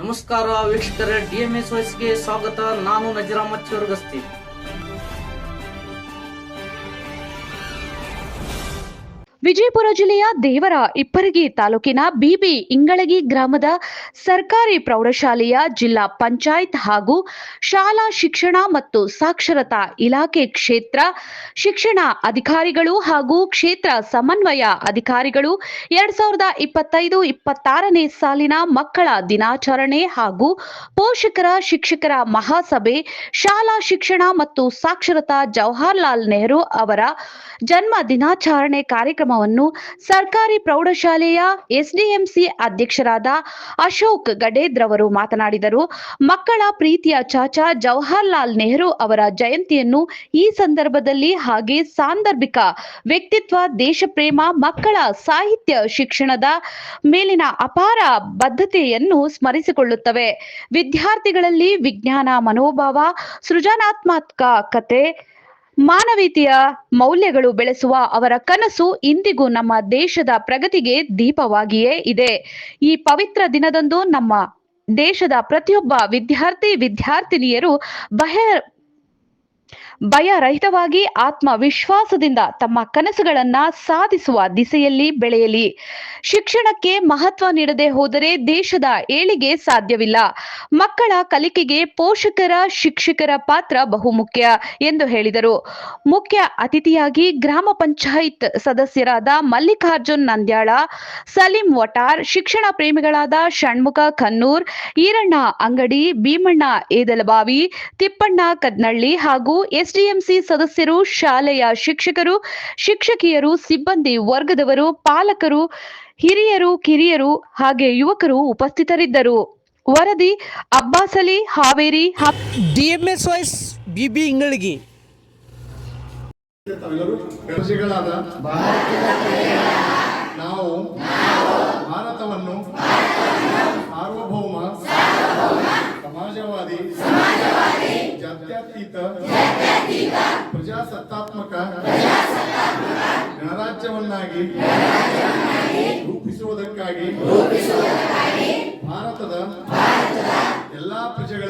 ನಮಸ್ಕಾರ ವೀಕ್ಷಕರೇ ಎಸ್ ವಯಸ್ಸಿಗೆ ಸ್ವಾಗತ. ನಾನು ನಜರಾಮತ್ ಚೋರ್ಗಸ್ತಿ. ವಿಜಯಪುರ ಜಿಲ್ಲೆಯ ದೇವರ ಇಪ್ಪರಗಿ ತಾಲೂಕಿನ ಬಿಬಿ ಇಂಗಳಗಿ ಗ್ರಾಮದ ಸರ್ಕಾರಿ ಪ್ರೌಢಶಾಲೆಯ ಜಿಲ್ಲಾ ಪಂಚಾಯತ್ ಹಾಗೂ ಶಾಲಾ ಶಿಕ್ಷಣ ಮತ್ತು ಸಾಕ್ಷರತಾ ಇಲಾಖೆ ಕ್ಷೇತ್ರ ಶಿಕ್ಷಣ ಅಧಿಕಾರಿಗಳು ಹಾಗೂ ಕ್ಷೇತ್ರ ಸಮನ್ವಯ ಅಧಿಕಾರಿಗಳು ಎರಡ್ ಸಾವಿರದ ಇಪ್ಪತ್ತೈದು ಇಪ್ಪತ್ತಾರನೇ ಸಾಲಿನ ಮಕ್ಕಳ ದಿನಾಚರಣೆ ಹಾಗೂ ಪೋಷಕರ ಶಿಕ್ಷಕರ ಮಹಾಸಭೆ, ಶಾಲಾ ಶಿಕ್ಷಣ ಮತ್ತು ಸಾಕ್ಷರತಾ ಜವಾಹರ್ಲಾಲ್ ನೆಹರು ಅವರ ಜನ್ಮ ದಿನಾಚರಣೆ ಕಾರ್ಯಕ್ರಮವನ್ನು ಸರ್ಕಾರಿ ಪ್ರೌಢಶಾಲೆಯ ಎಸ್ಡಿಎಂಸಿ ಅಧ್ಯಕ್ಷರಾದ ಅಶೋಕ್ ಗಡೇದ್ರವರು ಮಾತನಾಡಿದರು. ಮಕ್ಕಳ ಪ್ರೀತಿಯ ಚಾಚಾ ಜವಾಹರ್ಲಾಲ್ ನೆಹರು ಅವರ ಜಯಂತಿಯನ್ನು ಈ ಸಂದರ್ಭದಲ್ಲಿ ಹಾಗೆ ಸಾಂದರ್ಭಿಕ ವ್ಯಕ್ತಿತ್ವ, ದೇಶಪ್ರೇಮ, ಮಕ್ಕಳ ಸಾಹಿತ್ಯ ಶಿಕ್ಷಣದ ಮೇಲಿನ ಅಪಾರ ಬದ್ಧತೆಯನ್ನು ಸ್ಮರಿಸಿಕೊಳ್ಳುತ್ತವೆ. ವಿದ್ಯಾರ್ಥಿಗಳಲ್ಲಿ ವಿಜ್ಞಾನ ಮನೋಭಾವ, ಸೃಜನಾತ್ಮಕ ಕತೆ ಮಾನವೀಯತೆಯ ಮೌಲ್ಯಗಳು ಬೆಳೆಸುವ ಅವರ ಕನಸು ಇಂದಿಗೂ ನಮ್ಮ ದೇಶದ ಪ್ರಗತಿಗೆ ದೀಪವಾಗಿಯೇ ಇದೆ. ಈ ಪವಿತ್ರ ದಿನದಂದು ನಮ್ಮ ದೇಶದ ಪ್ರತಿಯೊಬ್ಬ ವಿದ್ಯಾರ್ಥಿ, ವಿದ್ಯಾರ್ಥಿನಿಯರು ಬಹ ಭಯರಹಿತವಾಗಿ ಆತ್ಮವಿಶ್ವಾಸದಿಂದ ತಮ್ಮ ಕನಸುಗಳನ್ನ ಸಾಧಿಸುವ ದಿಸೆಯಲ್ಲಿ ಬೆಳೆಯಲಿ. ಶಿಕ್ಷಣಕ್ಕೆ ಮಹತ್ವ ನೀಡದೆ ಹೋದರೆ ದೇಶದ ಏಳಿಗೆ ಸಾಧ್ಯವಿಲ್ಲ. ಮಕ್ಕಳ ಕಲಿಕೆಗೆ ಪೋಷಕರ, ಶಿಕ್ಷಕರ ಪಾತ್ರ ಬಹುಮುಖ್ಯ ಎಂದು ಹೇಳಿದರು. ಮುಖ್ಯ ಅತಿಥಿಯಾಗಿ ಗ್ರಾಮ ಪಂಚಾಯತ್ ಸದಸ್ಯರಾದ ಮಲ್ಲಿಕಾರ್ಜುನ್ ನಂದ್ಯಾಳ, ಸಲೀಂ ವಟಾರ್, ಶಿಕ್ಷಣ ಪ್ರೇಮಿಗಳಾದ ಷಣ್ಮುಖ ಕನ್ನೂರ್, ಈರಣ್ಣ ಅಂಗಡಿ, ಭೀಮಣ್ಣ ಏದಲಬಾವಿ, ತಿಪ್ಪಣ್ಣ ಕದ್ನಳ್ಳಿ ಹಾಗೂ ಎಸ್ಡಿಎಂಸಿ ಸದಸ್ಯರು ಶಾಲೆಯ ಶಿಕ್ಷಕರು ಶಿಕ್ಷಕಿಯರು ಸಿಬ್ಬಂದಿ ವರ್ಗದವರು ಪಾಲಕರು ಹಿರಿಯರು ಕಿರಿಯರು ಹಾಗೆ ಯುವಕರು ಉಪಸ್ಥಿತರಿದ್ದರು. ವರದಿ ಅಬ್ಬಾಸಲಿ ಹಾವೇರಿ ಡಿಎಂಎಸ್ ವೈಸ್ ಬಿಬಿ ಇಂಗಳಿಗೆ ನಾವು ಭಾರತವನ್ನು ಸಾರ್ವಭೌಮ ಸಮಾಜವಾದಿ ಜಾತ್ಯತೀತ ಪ್ರಜಾಸತ್ತಾತ್ಮಕ. ಗಣರಾಜ್ಯವನ್ನಾಗಿ. ರೂಪಿಸುವುದಕ್ಕಾಗಿ. ಭಾರತದ. ಎಲ್ಲಾ ಪ್ರಜೆಗಳಿಗೆ.